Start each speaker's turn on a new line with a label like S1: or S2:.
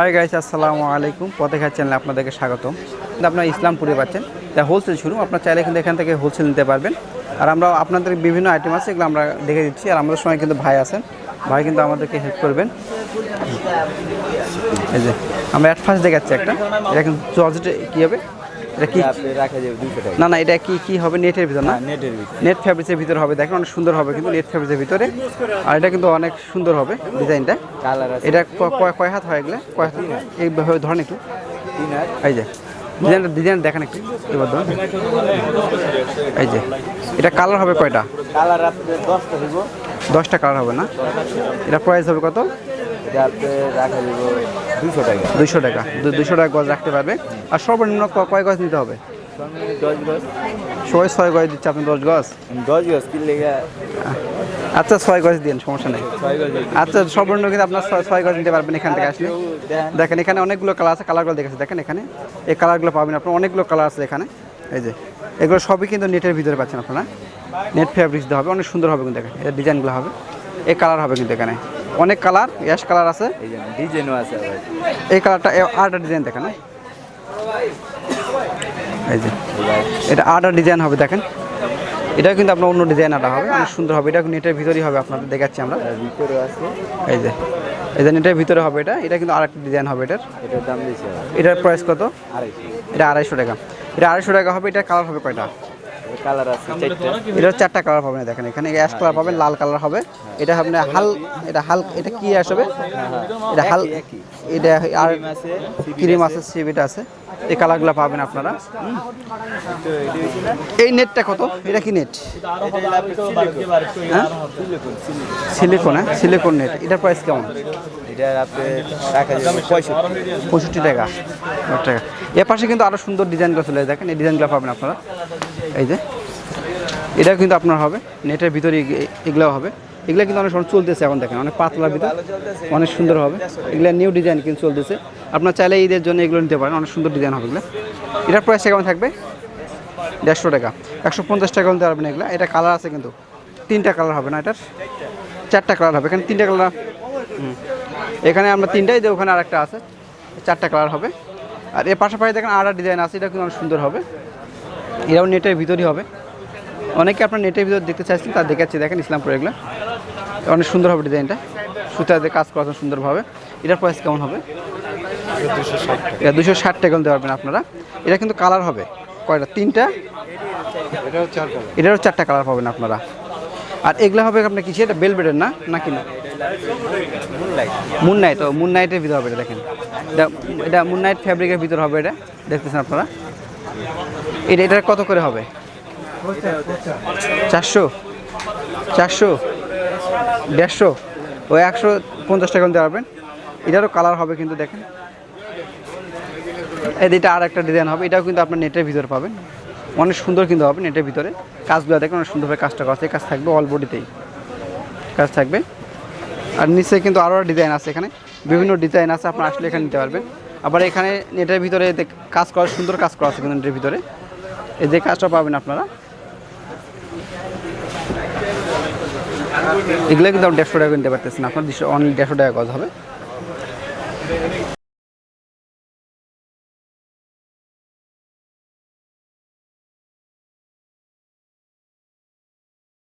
S1: Hi guys আসসালামু আলাইকুম। পথেঘাট চ্যানেলে আপনাদেরকে স্বাগতম। ইসলাম ইসলামপুরে পাচ্ছেন তা হোলসেল শুরু আপনার চাইলে কিন্তু এখান থেকে হোলসেল নিতে পারবেন। আর আমরা আপনাদের বিভিন্ন আইটেম আছে, এগুলো আমরা দেখে দিচ্ছি। আর আমাদের সময় কিন্তু ভাই আছেন। ভাই কিন্তু আমাদেরকে হেল্প করবেন। এই যে, আমরা অ্যাডভান্স দেখাচ্ছি একটা। এটা কিন্তু জর্জেট কী হবে? এটা কি?
S2: আপনি রাখা যাবে দুশো টাকা।
S1: না না এটা কি কি হবে নেটের ভিতর না?
S2: নেটের ভিতরে।
S1: নেট ফ্যাব্রিক্সের ভিতরে হবে দেখেন অনেক সুন্দর হবে কিন্তু নেট ফ্যাব্রিক্সের ভিতরে। আর এটা কিন্তু অনেক সুন্দর হবে ডিজাইনটা।
S2: কালার আছে।
S1: এটা ক- কয়- কয় হাত হয় এগুলো? কয় হাত? এইভাবে ধরেন একটু।
S2: তিন হাত।
S1: এই যে ডিজাইনটা ডিজাইন দেখেন একটু এবার ধরুন। এই যে এটা কালার হবে কয়টা?
S2: কালার আপনি দশটা দিব।
S1: দশটা কালার হবে না? এটা প্রাইস হবে কত?
S2: রাখা যাব দুশো টাকা।
S1: দুইশো টাকা। দুশো টাকা গজ রাখতে পারবে। আর সর্বনিম্ন কয় গজ নিতে হবে?
S2: দশ
S1: ছয় গজ দিচ্ছে আপনি দশ গজ?
S2: দশ গজ কিনলে
S1: আচ্ছা ছয় গজ দিন সমস্যা নেই।
S2: ছয়
S1: আচ্ছা সর্বনিম্ন কিন্তু আপনার ছয়- ছয় গজ নিতে পারবেন এখান থেকে আসলে। দেখেন এখানে অনেকগুলো কালার আছে কালারগুলো দেখেছে দেখেন এখানে। এই কালারগুলো পাবেন আপনার অনেকগুলো কালার আছে এখানে। এই যে এগুলো সবই কিন্তু নেটের ভিতরে পাচ্ছেন আপনারা। নেট ফ্যাব্রিক্স দিয়ে হবে অনেক সুন্দর হবে কিন্তু দেখেন এর ডিজাইনগুলো হবে। এই কালার হবে কিন্তু এখানে। অনেক কালার অ্যাশ কালার আছে।
S2: এই যে ডিজাইনও আছে
S1: এই কালারটা আরেকটা ডিজাইন দেখেন হ্যাঁ? এই যে এটা আরেকটা ডিজাইন হবে দেখেন। এটাও কিন্তু আপনার অন্য ডিজাইন আটা হবে অনেক সুন্দর হবে। এটা নেটের ভিতরেই হবে আপনাদের দেখাচ্ছি আমরা।
S2: আর ভিতরেও আছে।
S1: এই যে এই যে নেটের ভিতরে হবে এটা। এটা কিন্তু আরেকটা ডিজাইন হবে এটার।
S2: এটার দাম দিয়েছে।
S1: এটার প্রাইস কত?
S2: আড়াইশো।
S1: এটা আড়াইশো টাকা। এটা আড়াইশো টাকা হবে এটা কালার হবে কয়টা?
S2: কালার আছে চারটা।
S1: এটা চারটা কালার পাবেন দেখেন এখানে অ্যাশ কালার পাবেন লাল কালার হবে। এটা আপনি হাল এটা হাল এটা কি অ্যাশ হবে? এটা হাল। এটা আর
S2: ক্রিম আছে
S1: ক্রিম আছে। এই কালারগুলো পাবেন আপনারা। এই নেটটা কত? এটা কি নেট
S2: এটা সিলিকন
S1: হ্যাঁ?
S2: সিলিকন
S1: হ্যাঁ? নেট এটার প্রাইস কেমন?
S2: পঁয়ষট্টি।
S1: টাকা। টাকা। এর পাশে কিন্তু আরও সুন্দর ডিজাইনগুলো চলে দেখেন এই ডিজাইনগুলো পাবেন আপনারা। এই যে। এটা কিন্তু আপনার হবে। নেটের ভিতরে এগ- এগুলো হবে। এগুলো কিন্তু অনেক সময় চলতেছে এখন দেখেন, অনেক পাতলার ভিতর। অনেক সুন্দর হবে। এগুলো নিউ ডিজাইন কিন্তু চলতেছে। আপনার চাইলে ঈদের জন্য এগুলো নিতে পারেন, অনেক সুন্দর ডিজাইন হবে এগুলো। এটার প্রাইস কেমন থাকবে? দেড়শো টাকা। একশো পঞ্চাশ টাকা নিতে পারবেন এগুলো। এটা কালার আছে কিন্তু। তিনটা কালার হবে না এটার? চারটা কালার হবে। এখানে তিনটা কালার এখানে আমরা তিনটাই যে ওখানে আরেকটা আছে। চারটা কালার হবে। আর এর পাশাপাশি দেখেন আর ডিজাইন আছে। এটা কিন্তু অনেক সুন্দর হবে। এরাও নেটের ভিতরই হবে। অনেকে আপনার নেটের ভিতর দেখতে চাইছেন তা দেখাচ্ছি। দেখেন ইসলামপুর এগুলো। অনেক সুন্দর হবে ডিজাইনটা। সুতাতে কাজ করা সুন্দরভাবে এটার প্রাইস কেমন হবে? এটা দুশো ষাট টাকা দিতে পারবেন আপনারা। এটা কিন্তু কালার হবে। কয়টা? তিনটা? এটারও চারটা কালার পাবেন আপনারা। আর এগুলো হবে আপনার কিছু এটা বেলবেডের না? নাকি না? মুন নাইট ও মুন নাইটের ভিতর হবে এটা দেখেন। এটা এটা মুন নাইট ফ্যাব্রিকের ভিতর হবে এটা দেখতেছেন আপনারা। এটা এটা কত করে হবে? চারশো? চারশো? দেড়শো? ওই একশো পঞ্চাশ টাকা দিতে পারবেন এটারও কালার হবে কিন্তু দেখেন। এটা আর একটা ডিজাইন হবে। এটাও কিন্তু আপনার নেটের ভিতরে পাবেন। অনেক সুন্দর কিন্তু হবে নেটের ভিতরে। কাজগুলো দেখেন, অনেক সুন্দরভাবে কাজটা করা আছে। কাজ থাকবে অল বডিতেই কাজ থাকবে। আর নিচে কিন্তু আরও ডিজাইন আছে এখানে। বিভিন্ন ডিজাইন আছে, আপনারা আসলে এখানে নিতে পারবেন। আবার এখানে নেটের ভিতরে কাজ করা, সুন্দর কাজ করা আছে কিন্তু নেটের ভিতরে। এই যে কাজটা পাবেন আপনারা। এগুলো কিন্তু আপনি দেড়শো টাকা কিনতে পারতেছেন। আপনার অনলি দেড়শো টাকা গজ হবে।